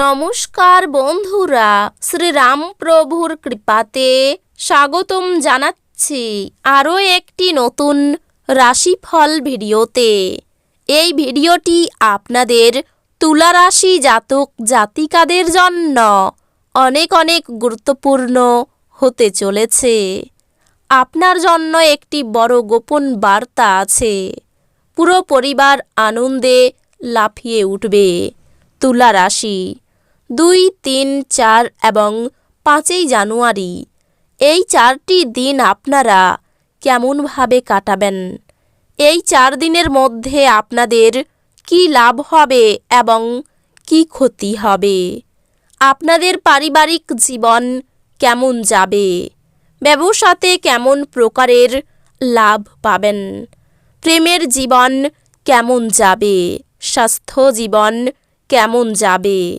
নমস্কার বন্ধুরা, শ্রীরামপ্রভুর কৃপাতে স্বাগতম জানাচ্ছি আরও একটি নতুন রাশিফল ভিডিওতে। এই ভিডিওটি আপনাদের তুলা রাশি জাতক জাতিকাদের জন্য অনেক অনেক গুরুত্বপূর্ণ হতে চলেছে। আপনার জন্য একটি বড় গোপন বার্তা আছে। পুরো পরিবার আনন্দে লাফিয়ে উঠবে তুলা রাশি দুই, তিন, চার এবং পাঁচই জানুয়ারি। এই চারটি দিন আপনারা কেমনভাবে কাটাবেন? এই চার দিনের মধ্যে আপনাদের কি লাভ হবে এবং কি ক্ষতি হবে? আপনাদের পারিবারিক জীবন কেমন যাবে? ব্যবসাতে কেমন প্রকারের লাভ পাবেন? প্রেমের জীবন কেমন যাবে? স্বাস্থ্য জীবন কেমন যাবে?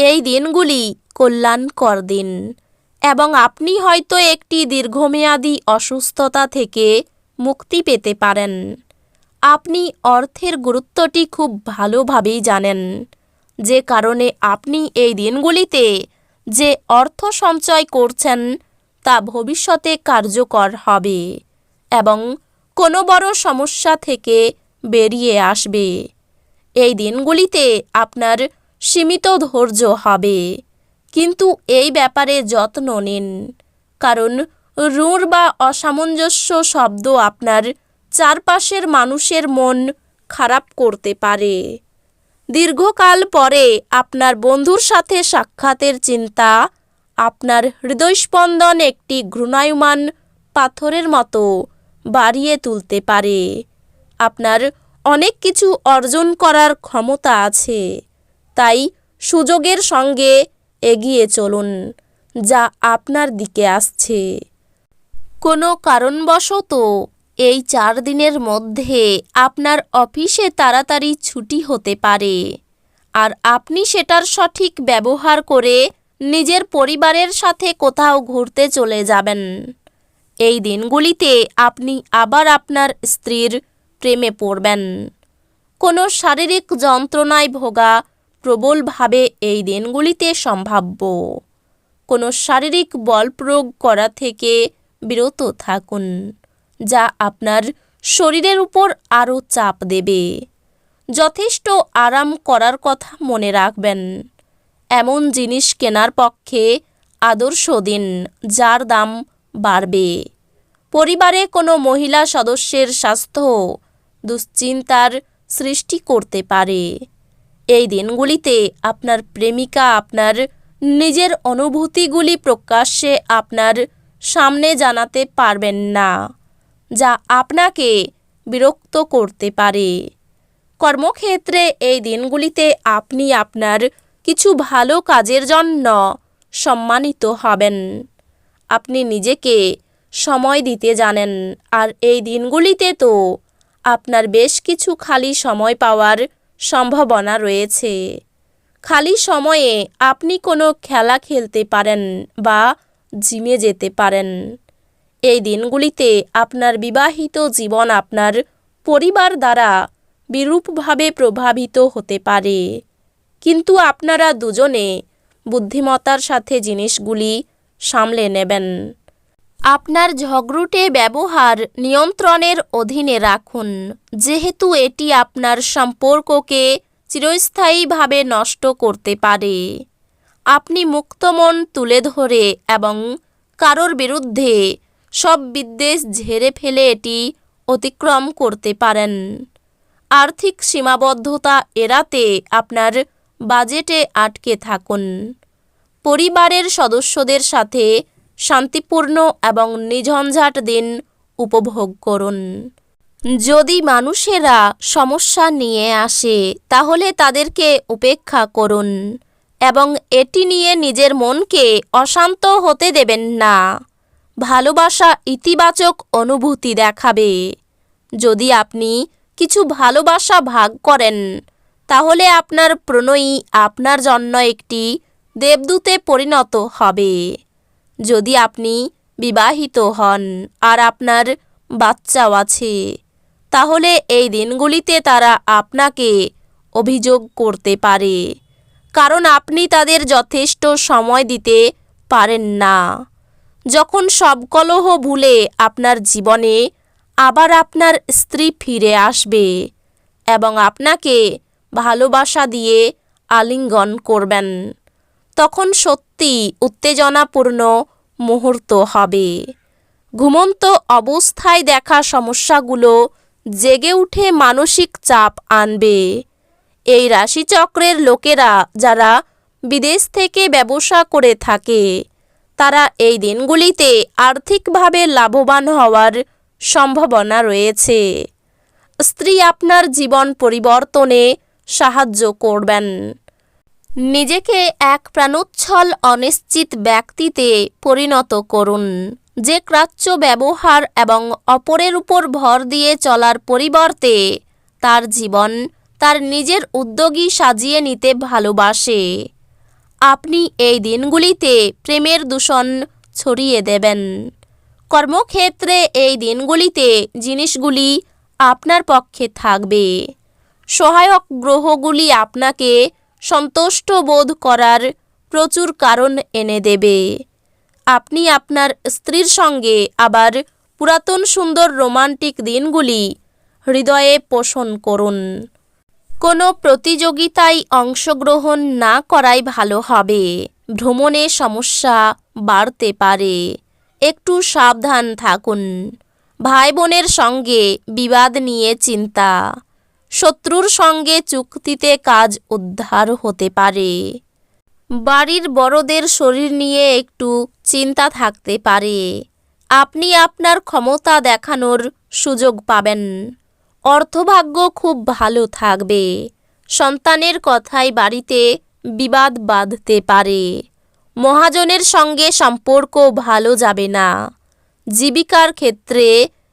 এই দিনগুলি কল্যাণকর দিন। এবং আপনি হয়তো একটি দীর্ঘমেয়াদী অসুস্থতা থেকে মুক্তি পেতে পারেন। আপনি অর্থের গুরুত্বটি খুব ভালোভাবেই জানেন। যে কারণে আপনি এই দিনগুলিতে যে অর্থ সঞ্চয় করছেন, তা ভবিষ্যতে কার্যকর হবে এবং কোনো বড় সমস্যা থেকে বেরিয়ে আসবে। এই দিনগুলিতে আপনার সীমিত ধৈর্য হবে। কিন্তু এই ব্যাপারে যত্ন নিন। কারণ রুঁড় বা অসামঞ্জস্য শব্দ আপনার চারপাশের মানুষের মন খারাপ করতে পারে। দীর্ঘকাল পরে আপনার বন্ধুর সাথে সাক্ষাতের চিন্তা, আপনার হৃদয়স্পন্দন একটি ঘৃণায়মান পাথরের মতো বাড়িয়ে তুলতে পারে। আপনার অনেক কিছু অর্জন করার ক্ষমতা আছে। তাই সুযোগের সঙ্গে এগিয়ে চলুন, যা আপনার দিকে আসছে। কোনো কারণবশত এই চার দিনের মধ্যে আপনার অফিসে তাড়াতাড়ি ছুটি হতে পারে, আর আপনি সেটার সঠিক ব্যবহার করে নিজের পরিবারের সাথে কোথাও ঘুরতে চলে যাবেন। এই দিনগুলিতে আপনি আবার আপনার স্ত্রীর প্রেমে পড়বেন। কোনো শারীরিক যন্ত্রণায় ভোগা প্রবলভাবে এই দিনগুলিতে সম্ভাব্য। কোনো শারীরিক বল প্রয়োগ করা থেকে বিরত থাকুন, যা আপনার শরীরের উপর আরও চাপ দেবে। যথেষ্ট আরাম করার কথা মনে রাখবেন। এমন জিনিস কেনার পক্ষে আদর্শ দিন, যার দাম বাড়বে। পরিবারে কোনো মহিলা সদস্যের স্বাস্থ্য দুশ্চিন্তার সৃষ্টি করতে পারে। এই দিনগুলিতে আপনার প্রেমিকা আপনার নিজের অনুভূতিগুলি প্রকাশ্যে আপনার সামনে জানাতে পারবেন না, যা আপনাকে বিরক্ত করতে পারে। কর্মক্ষেত্রে এই দিনগুলিতে আপনি আপনার কিছু ভালো কাজের জন্য সম্মানিত হবেন। আপনি নিজেকে সময় দিতে জানেন, আর এই দিনগুলিতে তো আপনার বেশ কিছু খালি সময় পাওয়ার সম্ভাবনা রয়েছে। খালি সময়ে আপনি কোনো খেলা খেলতে পারেন বা জিমে যেতে পারেন। এই দিনগুলিতে আপনার বিবাহিত জীবন আপনার পরিবার দ্বারা বিরূপভাবে প্রভাবিত হতে পারে। কিন্তু আপনারা দুজনে বুদ্ধিমত্তার সাথে জিনিসগুলি সামলে নেবেন। আপনার ঝগড়ুটে ব্যবহার নিয়ন্ত্রণের অধীনে রাখুন, যেহেতু এটি আপনার সম্পর্ককে চিরস্থায়ীভাবে নষ্ট করতে পারে। আপনি মুক্তমন তুলে ধরে এবং কারোর বিরুদ্ধে সব বিদ্বেষ ঝেড়ে ফেলে এটি অতিক্রম করতে পারেন। আর্থিক সীমাবদ্ধতা এড়াতে আপনার বাজেটে আটকে থাকুন। পরিবারের সদস্যদের সাথে শান্তিপূর্ণ এবং নিঝঞ্ঝাট দিন উপভোগ করুন। যদি মানুষেরা সমস্যা নিয়ে আসে, তাহলে তাদেরকে উপেক্ষা করুন এবং এটি নিয়ে নিজের মনকে অশান্ত হতে দেবেন না। ভালোবাসা ইতিবাচক অনুভূতি দেখাবে। যদি আপনি কিছু ভালোবাসা ভাগ করেন, তাহলে আপনার প্রণয়ী আপনার জন্য একটি দেবদূতে পরিণত হবে। যদি আপনি বিবাহিত হন আর আপনার বাচ্চাও আছে, তাহলে এই দিনগুলিতে তারা আপনাকে অভিযোগ করতে পারে, কারণ আপনি তাদের যথেষ্ট সময় দিতে পারেন না। যখন সব কলহ ভুলে আপনার জীবনে আবার আপনার স্ত্রী ফিরে আসবে এবং আপনাকে ভালোবাসা দিয়ে আলিঙ্গন করবেন। তখন সত্যি উত্তেজনাপূর্ণ মুহূর্ত হবে। ঘুমন্ত অবস্থায় দেখা সমস্যাগুলো জেগে উঠে মানসিক চাপ আনবে। এই রাশিচক্রের লোকেরা যারা বিদেশ থেকে ব্যবসা করে থাকে, তারা এই দিনগুলিতে আর্থিকভাবে লাভবান হওয়ার সম্ভাবনা রয়েছে। স্ত্রী আপনার জীবন পরিবর্তনে সাহায্য করবেন। নিজেকে এক প্রাণোচ্ছল, অনিশ্চিত ব্যক্তিতে পরিণত করুন, যে ক্রাচ্য ব্যবহার এবং অপরের উপর ভর দিয়ে চলার পরিবর্তে তার জীবন, তার নিজের উদ্যোগী সাজিয়ে নিতে ভালোবাসে। আপনি এই দিনগুলিতে প্রেমের দূষণ ছড়িয়ে দেবেন। কর্মক্ষেত্রে এই দিনগুলিতে জিনিসগুলি আপনার পক্ষে থাকবে। সহায়ক গ্রহগুলি আপনাকে সন্তুষ্ট বোধ করার প্রচুর কারণ এনে দেবে। আপনি আপনার স্ত্রীর সঙ্গে আবার পুরাতন সুন্দর রোমান্টিক দিনগুলি হৃদয়ে পোষণ করুন। কোনো প্রতিযোগিতায় অংশগ্রহণ না করাই ভালো হবে। ভ্রমণে সমস্যা বাড়তে পারে। একটু সাবধান থাকুন। ভাই বোনের সঙ্গে বিবাদ নিয়ে চিন্তা। শত্রুর সঙ্গে চুক্তিতে কাজ উদ্ধার হতে পারে। বাড়ির বড়দের শরীর নিয়ে একটু চিন্তা থাকতে পারে। আপনি আপনার ক্ষমতা দেখানোর সুযোগ পাবেন। অর্থভাগ্য খুব ভালো থাকবে। সন্তানের কথায় বাড়িতে বিবাদ বাঁধতে পারে। মহাজনের সঙ্গে সম্পর্ক ভালো যাবে না। জীবিকার ক্ষেত্রে